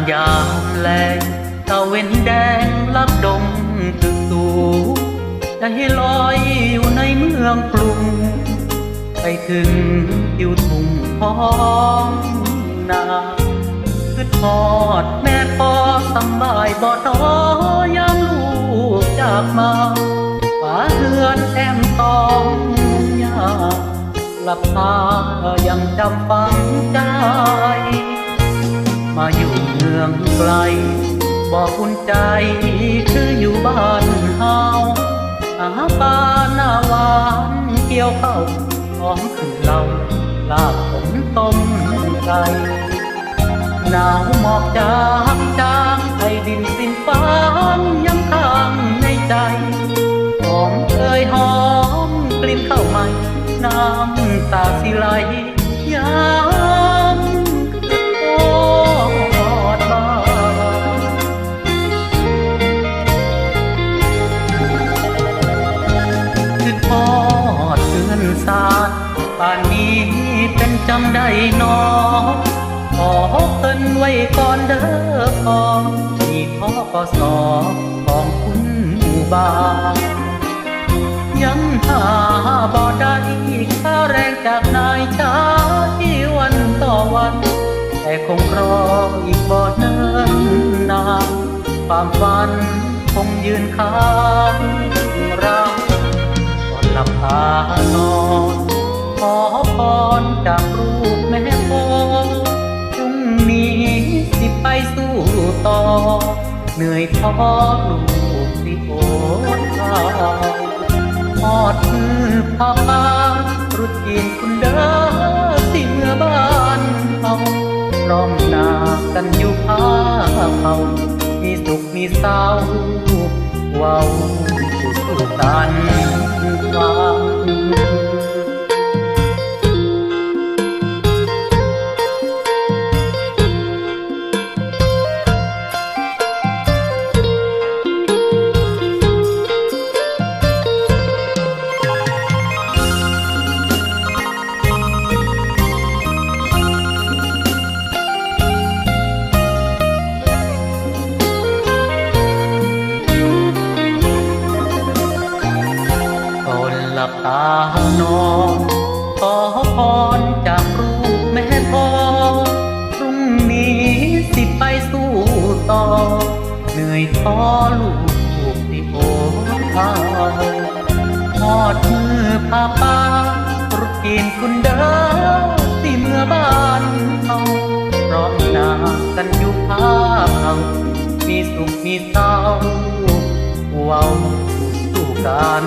านยามแลงตะเว้นแดงลับดงตึกสูใจลอยอยู่ในเมืองกรุง ไปถึงทิวทุ่งท้องนาคือทอดแม่พอสบายบ่ท้อยามลูกจากมาป่าเฮือนแอมตองยาหลับตายังจำฝังใจ มาอยู่เมืองไกล บอกอุ่นใจคืออยู่บ้านเฮาหาปาหน้าหวานเกี่ยวเข้าหอมขึ้นเราลาบผมต้มไก่หนาวหมอกจางจางให้ดินสิ้นฟ้างย้ำข้างในใจหอมเอ่ยหอมกลิ่นข้าวใหม่ น้ำตาสิไหลยา ป่านนี้เป็นจำได้นอขอเพิ่นไว้ก่อนเด้อพอมีทอกสอของคุณหมู่บานยังหาบ่ได้ค่าแรงจากนายชายวันต่อวัน แต่คงรออีกบ่เนิ่นนานความฝันคงยืนค้างเราก่อนหลับตานอน เหนื่อยท้อลูกสิโอดข้าทอดมือพาปารุดจีนคุณเด้อที่เมื่อบ้านเฮาพร้อมหน้ากันอยู่พาเขามีสุขมีเศร้าเว้าสุขสันต์ พ่อลูกถูกที่โอข้าวทอดมือพาป้ารุดกินคุณเด้อสิเมื่อบ้านเขาพร้อมนากันอยู่ภาเขามีสุขมีเศร้าเว้าสู่กัน